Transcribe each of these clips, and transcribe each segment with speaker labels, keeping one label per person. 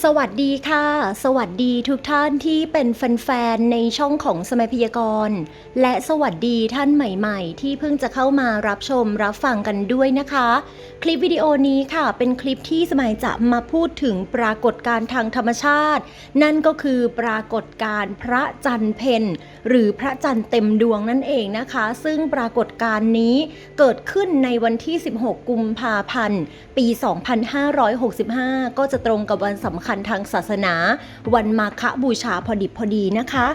Speaker 1: สวัสดีค่ะ สวัสดีทุกท่านที่เป็นแฟนๆในช่องของสมัยพยากรณ์ และสวัสดีท่านใหม่ๆ ที่เพิ่งจะเข้ามารับชมรับฟังกันด้วยนะคะ คลิปวิดีโอนี้ค่ะ เป็นคลิปที่สมัยจะมาพูดถึงปรากฏการณ์ทางธรรมชาติ นั่นก็คือปรากฏการณ์พระจันทร์เพนหรือพระจันทร์เต็มดวงนั่นเองนะคะ ซึ่งปรากฏการณ์นี้เกิดขึ้นในวันที่ 16 กุมภาพันธ์ ปี 2565 ก็จะตรงกับวันสำคัญทางศาสนา วันมาฆบูชาพอดิบพอดีนะคะ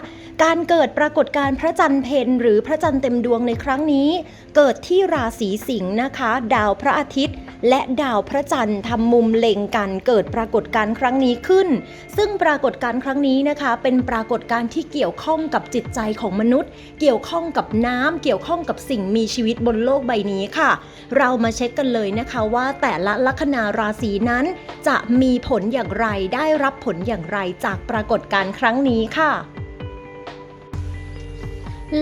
Speaker 1: การเกิดปรากฏการ์พระจันทร์เพนหรือพระจันทร์เต็มดวงในครั้งนี้ เกิดที่ราศีสิงห์นะคะ ดาวพระอาทิตย์ และดาวพระจันทร์ทำมุมเล็งกันเกิดปรากฏการณ์ครั้งนี้ขึ้น ซึ่งปรากฏการณ์ครั้งนี้นะคะ เป็นปรากฏการณ์ที่เกี่ยวข้องกับจิตใจของมนุษย์ เกี่ยวข้องกับน้ำเกี่ยวข้องกับสิ่งมีชีวิตบนโลกใบนี้ค่ะ เรามาเช็คกันเลยนะคะว่าแต่ละลัคนาราศีนั้น จะมีผลอย่างไรได้รับผลอย่างไรจากปรากฏการณ์ครั้งนี้ค่ะ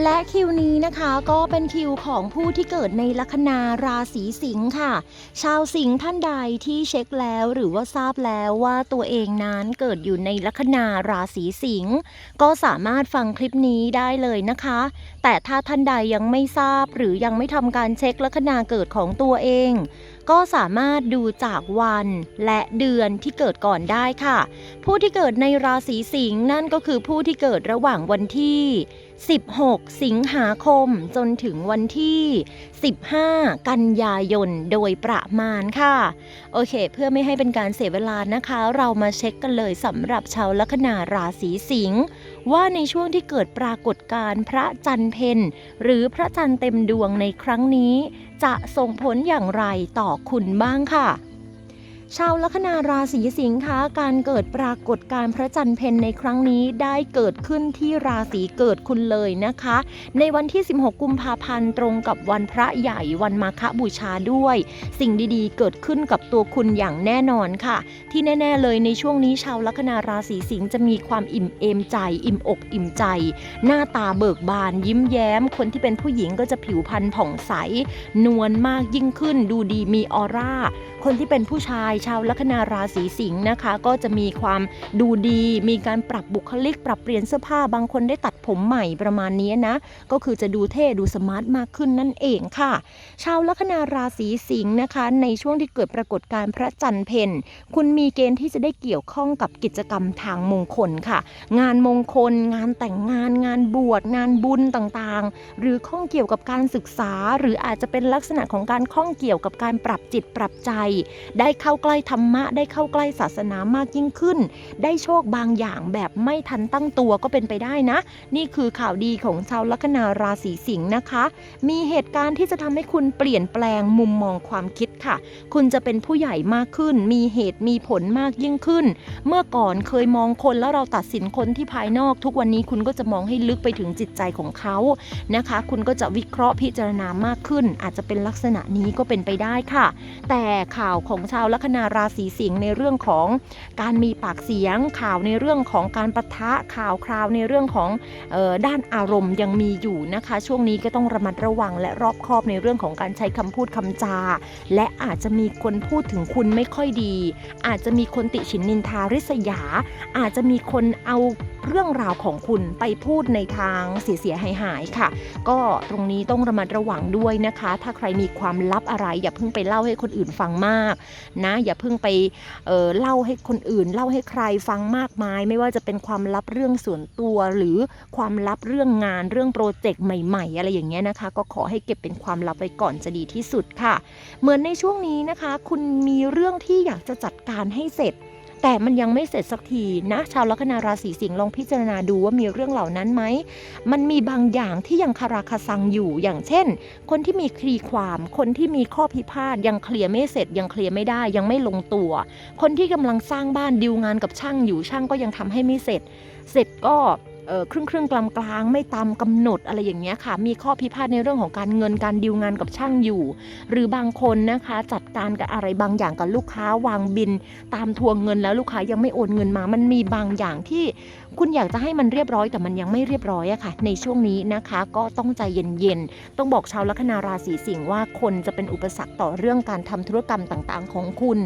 Speaker 1: และคิวนี้นะคะก็เป็นคิวของผู้ที่เกิดในลัคนาราศีสิงค์ค่ะ ชาวสิงห์ท่านใดที่เช็คแล้วหรือว่าทราบแล้วว่าตัวเองนั้นเกิดอยู่ในลัคนาราศีสิงห์ก็สามารถฟังคลิปนี้ได้เลยนะคะ แต่ถ้าท่านใดยังไม่ทราบหรือยังไม่ทำการเช็คลัคนาเกิดของตัวเอง ก็สามารถดูจากวันและเดือนที่เกิดก่อนได้ค่ะ ผู้ที่เกิดในราศีสิงห์นั่นก็คือผู้ที่เกิดระหว่างวันที่ 16 สิงหาคมจนถึงวันที่ 15 กันยายนโดยประมาณค่ะ โอเค เพื่อไม่ให้เป็นการเสียเวลานะคะ เรามาเช็คกันเลยสำหรับชาวลัคนาราศีสิงห์ว่าในช่วงที่เกิดปรากฏการณ์พระจันทร์เพนหรือพระจันทร์เต็มดวงในครั้งนี้ จะส่งผลอย่างไรต่อคุณบ้างค่ะ ชาวลัคนาราศีสิงค์คะการเกิดปรากฏการ์พระจันทร์เพนในครั้งนี้ได้เกิดขึ้นที่ราศีเกิดคุณเลยนะคะ ในวันที่ 16 กุมภาพันธ์ตรงกับวันพระใหญ่วันมาฆบูชาด้วย สิ่งดีๆ เกิดขึ้นกับตัวคุณอย่างแน่นอนค่ะ ที่แน่ ๆ เลยในช่วงนี้ชาวลัคนาราศีสิงห์จะมีความอิ่มเอมใจ อิ่มอกอิ่มใจ หน้าตาเบิกบาน ยิ้มแย้ม คนที่เป็นผู้หญิงก็จะผิวพรรณผ่องใส นวลมากยิ่งขึ้น ดูดีมีออร่าคนที่เป็นผู้ชายชาวลัคนาราศีสิงห์นะคะ ก็จะมีความดูดี มีการปรับบุคลิก ปรับเปลี่ยนเสื้อผ้าบางคนได้ตัดผมใหม่ประมาณนี้นะ ก็คือจะดูเท่ดูสมาร์ทมากขึ้นนั่นเองค่ะ ชาวลัคนาราศีสิงห์นะคะ ในช่วงที่เกิดปรากฏการณ์พระจันทร์เพนคุณมีเกณฑ์ที่จะได้เกี่ยวข้องกับกิจกรรมทางมงคลค่ะ งานมงคล งานแต่งงาน งานบวชงานบุญต่างๆ หรือข้องเกี่ยวกับการศึกษา หรืออาจจะเป็นลักษณะของการข้องเกี่ยวกับการปรับจิตปรับใจ ได้เข้าใกล้ธรรมะ ได้เข้าใกล้ศาสนามากยิ่งขึ้น ได้โชคบางอย่างแบบไม่ทันตั้งตัวก็เป็นไปได้นะ นี่คือข่าวดีของชาวลัคนาราศีสิงห์นะคะ มีเหตุการณ์ที่จะทำให้คุณเปลี่ยนแปลงมุมมองความคิดค่ะ คุณจะเป็นผู้ใหญ่มากขึ้น มีเหตุมีผลมากยิ่งขึ้น เมื่อก่อนเคยมองคนแล้วเราตัดสินคนที่ภายนอก ทุกวันนี้คุณก็จะมองให้ลึกไปถึงจิตใจของเขานะคะ คุณก็จะวิเคราะห์พิจารณามากขึ้น อาจจะเป็นลักษณะนี้ก็เป็นไปได้ค่ะ แต่ข่าวของชาวลัคนาราศีสิงห์ในเรื่องของการมีปากเสียง ข่าวในเรื่องของการประทะข่าวคราวในเรื่องของออด้านอารมณ์ยังมีอยู่นะคะ ช่วงนี้ก็ต้องระมัดระวังและรอบคอบในเรื่องของการใช้คำพูดคำจา และอาจจะมีคนพูดถึงคุณไม่ค่อยดี อาจจะมีคนติฉินนินทาริษยา อาจจะมีคนเอา เรื่องราวของคุณไปพูดในทางเสียๆหายค่ะ ก็ตรงนี้ต้องระมัดระวังด้วยนะคะ ถ้าใครมีความลับอะไรอย่าเพิ่งไปเล่าให้คนอื่นฟังมากนะ อย่าเพิ่งไปเเล่าให้คนอื่น เล่าให้ใครฟังมากมาย ไม่ว่าจะเป็นความลับเรื่องส่วนตัวหรือความลับเรื่องงานเรื่องโปรเจกต์ใหม่ ๆ อะไรอย่างเงี้ยนะคะ ก็ขอให้เก็บเป็นความลับไว้ก่อนจะดีที่สุดค่ะ เหมือนในช่วงนี้นะคะ คุณมีเรื่องที่อยากจะจัดการให้เสร็จ แต่มันยังไม่เสร็จสักทีนะชาวลัคนาราศีสิงห์ลองพิจารณาดูว่ามีเรื่องเหล่านั้นไหมมันมีบางอย่างที่ยังคาราคาซังอยู่อย่างเช่น คนที่มีคดีความคนที่มีข้อพิพาทยังเคลียร์ไม่เสร็จยังเคลียร์ไม่ได้ยังไม่ลงตัว คนที่กำลังสร้างบ้านดิวงานกับช่างอยู่ช่างก็ยังทำให้ไม่เสร็จ เสร็จก็ ครึ่งครึ่งกลางกลางไม่ตามกำหนดอะไรอย่างเงี้ยค่ะ มีข้อพิพาทในเรื่องของการเงินการดีลงานกับช่างอยู่ หรือบางคนนะคะจัดการกับอะไรบางอย่างกับลูกค้าวางบิน ตามทวงเงินแล้วลูกค้ายังไม่โอนเงินมา มันมีบางอย่างที่ คุณอยากจะให้มันเรียบร้อยแต่มันยังไม่เรียบร้อยอะค่ะ ในช่วงนี้นะคะก็ต้องใจเย็นๆ ต้องบอกชาวลัคนาราศีสิงห์ว่าคนจะเป็นอุปสรรคต่อเรื่องการทำธุรกรรมต่างๆ ของคุณ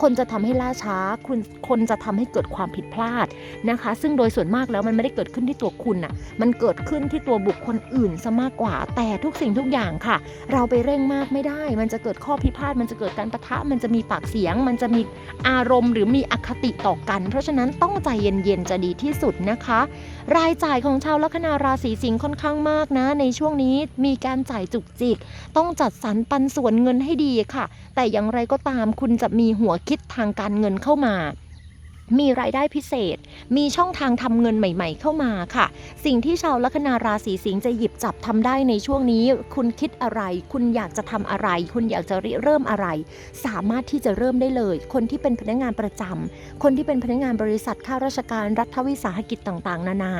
Speaker 1: คนจะทำให้ล่าช้าคุณคนจะทำให้เกิดความผิดพลาดนะคะ ซึ่งโดยส่วนมากแล้วมันไม่ได้เกิดขึ้นที่ตัวคุณอะมันเกิดขึ้นที่ตัวบุคคลอื่นซะมากกว่า แต่ทุกสิ่งทุกอย่างค่ะ เราไปเร่งมากไม่ได้ มันจะเกิดข้อพิพาทมันจะเกิดการประทะมันจะมีปากเสียง มันจะมีอารมณ์ หรือมีอคติต่อกัน เพราะฉะนั้นต้องใจเย็นๆจะดีที่สุดนะคะ รายจ่ายของชาวลัคนาราศีสิงห์ค่อนข้างมากนะ ในช่วงนี้มีการจ่ายจุกจิก ต้องจัดสรรปันส่วนเงินให้ดีค่ะ แต่อย่างไรก็ตามคุณจะมีหัวคิดทางการเงินเข้ามา มีรายได้พิเศษ มีช่องทางทำเงินใหม่ๆ เข้ามาค่ะ สิ่งที่ชาวลัคนาราศีสิงห์จะหยิบจับทำได้ในช่วงนี้ คุณคิดอะไร คุณอยากจะทำอะไร คุณอยากจะริเริ่มอะไร สามารถที่จะเริ่มได้เลย คนที่เป็นพนักงานประจำ คนที่เป็นพนักงานบริษัทข้าราชการรัฐวิสาหกิจต่างๆ นานา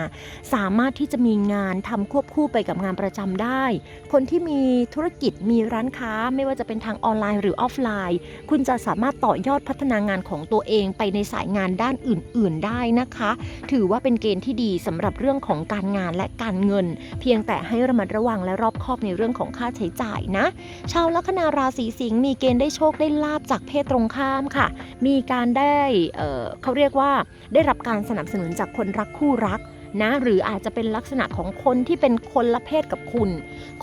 Speaker 1: สามารถที่จะมีงานทำควบคู่ไปกับงานประจำได้ คนที่มีธุรกิจ มีร้านค้า ไม่ว่าจะเป็นทางออนไลน์หรือออฟไลน์ คุณจะสามารถต่อยอดพัฒนางานของตัวเองไปในสายงานด้านอื่น ๆ ได้นะคะ ถือว่าเป็นเกณฑ์ที่ดีสำหรับเรื่องของการงานและการเงิน เพียงแต่ให้ระมัดระวังและรอบคอบในเรื่องของค่าใช้จ่ายนะ ชาวลัคนาราศีสิงห์มีเกณฑ์ได้โชคได้ลาบจากเพศตรงข้ามค่ะ มีการได้เเขาเรียกว่าได้รับการสนับสนุนจากคนรักคู่รัก นะหรืออาจจะเป็นลักษณะของคนที่เป็นคนละเพศกับคุณ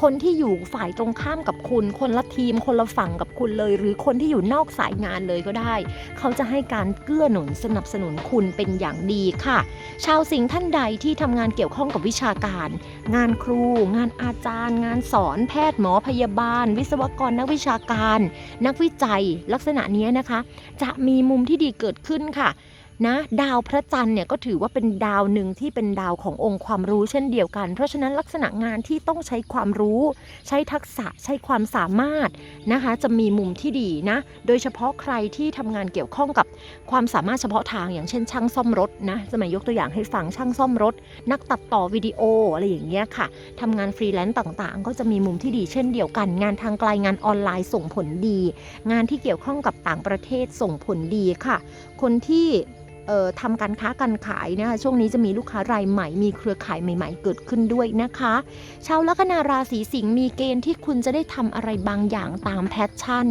Speaker 1: คนที่อยู่ฝ่ายตรงข้ามกับคุณ คนละทีม คนละฝั่งกับคุณเลย หรือคนที่อยู่นอกสายงานเลยก็ได้ เขาจะให้การเกื้อหนุนสนับสนุนคุณเป็นอย่างดีค่ะ ชาวสิงห์ท่านใดที่ทำงานเกี่ยวข้องกับวิชาการ งานครู งานอาจารย์ งานสอนแพทย์หมอพยาบาล วิศวกรนักวิชาการ นักวิจัยลักษณะนี้นะคะ จะมีมุมที่ดีเกิดขึ้นค่ะ นะดาวพระจันทร์เนี่ยก็ถือว่าเป็นดาวหนึ่งที่เป็นดาวขององค์ความรู้เช่นเดียวกัน เพราะฉะนั้นลักษณะงานที่ต้องใช้ความรู้ ใช้ทักษะใช้ความสามารถนะคะจะมีมุมที่ดีนะโดยเฉพาะใครที่ทำงานเกี่ยวข้องกับความสามารถเฉพาะทางอย่างเช่น ช่างซ่อมรถนะสมัยยกตัวอย่างให้ฟังช่างซ่อมรถ นักตัดต่อวิดีโออะไรอย่างเงี้ยค่ะทำงานฟรีแลนซ์ต่างๆ ก็จะมีมุมที่ดีเช่นเดียวกัน งานทางไกลงานออนไลน์ส่งผลดี งานที่เกี่ยวข้องกับต่างประเทศส่งผลดีค่ะ คนที่ ทำการค้าการขายนะคะช่วงนี้จะมีลูกค้ารายใหม่ มีเครือข่ายใหม่ ๆ เกิดขึ้นด้วยนะคะ ชาวลัคนาราศีสิงห์มีเกณฑ์ที่คุณจะได้ทำอะไรบางอย่างตามแพชชั่น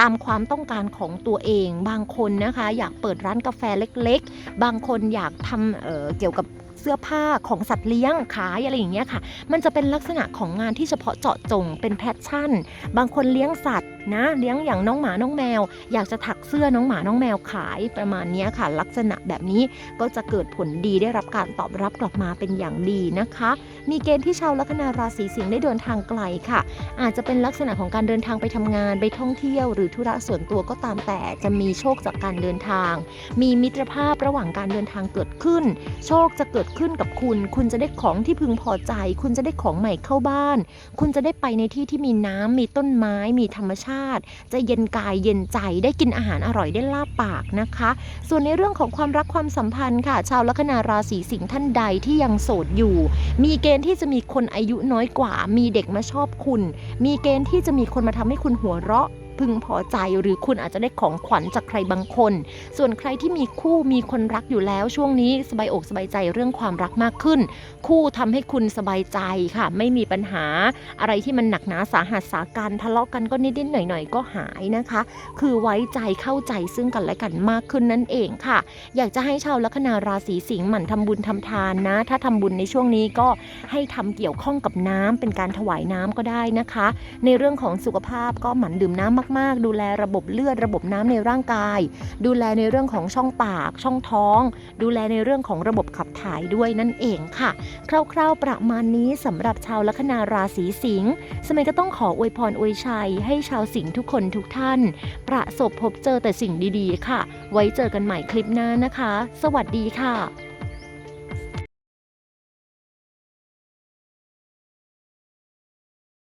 Speaker 1: ตามความต้องการของตัวเอง บางคนนะคะ อยากเปิดร้านกาแฟเล็ก ๆ บางคนอยากทำเออเกี่ยวกับ เสื้อผ้าของสัตว์เลี้ยงขายอะไรอย่างเงี้ยค่ะ มันจะเป็นลักษณะของงานที่เฉพาะเจาะจงเป็นแพชชั่น บางคนเลี้ยงสัตว์นะเลี้ยงอย่างน้องหมาน้องแมว อยากจะถักเสื้อน้องหมาน้องแมวขายประมาณนี้ค่ะ ลักษณะแบบนี้ก็จะเกิดผลดีได้รับการตอบรับกลับมาเป็นอย่างดีนะคะ มีเกณฑ์ที่ชาวลัคนาราศีสิงห์ได้เดินทางไกลค่ะ อาจจะเป็นลักษณะของการเดินทางไปทำงานไปท่องเที่ยว หรือธุระส่วนตัวก็ตามแต่จะมีโชคจากการเดินทาง มีมิตรภาพระหว่างการเดินทางเกิดขึ้น โชคจะเกิดขึ้นกับคุณ คุณจะได้ของที่พึงพอใจ คุณจะได้ของใหม่เข้าบ้าน คุณจะได้ไปในที่ที่มีน้ำมีต้นไม้ มีธรรมชาติ จะเย็นกายเย็นใจได้กินอาหารอร่อยได้ลาบปากนะคะ ส่วนในเรื่องของความรักความสัมพันธ์ค่ะ ชาวลัคนาราศีสิงห์ท่านใดที่ยังโสดอยู่ มีเกณฑ์ที่จะมีคนอายุน้อยกว่า มีเด็กมาชอบคุณ มีเกณฑ์ที่จะมีคนมาทำให้คุณหัวเราะ พึงพอใจ หรือคุณอาจจะได้ของขวัญจากใครบางคน ส่วนใครที่มีคู่มีคนรักอยู่แล้วช่วงนี้สบายอกสบายใจเรื่องความรักมากขึ้น คู่ทำให้คุณสบายใจค่ะ ไม่มีปัญหาอะไรที่มันหนักหนาสาหัสสาการทะเลาะกันก็นิดๆหน่อยๆก็หายนะคะ คือไว้ใจเข้าใจซึ่งกันและกันมากขึ้นนั่นเองค่ะ อยากจะให้ชาวลัคนาราศีสิงห์หมั่นทำบุญทำทานนะ ถ้าทำบุญในช่วงนี้ก็ให้ทำเกี่ยวข้องกับน้ำเป็นการถวายน้ำก็ได้นะคะ ในเรื่องของสุขภาพก็หมั่นดื่มน้ำมากๆดูแลระบบเลือดระบบน้ำในร่างกาย ดูแลในเรื่องของช่องปาก ช่องท้อง ดูแลในเรื่องของระบบขับถ่ายด้วยนั่นเองค่ะ คร่าวๆประมาณนี้สำหรับชาวลัคนาราศีสิงห์สมัยก็ต้องขออวยพรอวยชัย ให้ชาวสิงห์ทุกคนทุกท่าน ประสบพบเจอแต่สิ่งดีๆ ค่ะ ไว้เจอกันใหม่คลิปหน้านะคะ สวัสดีค่ะ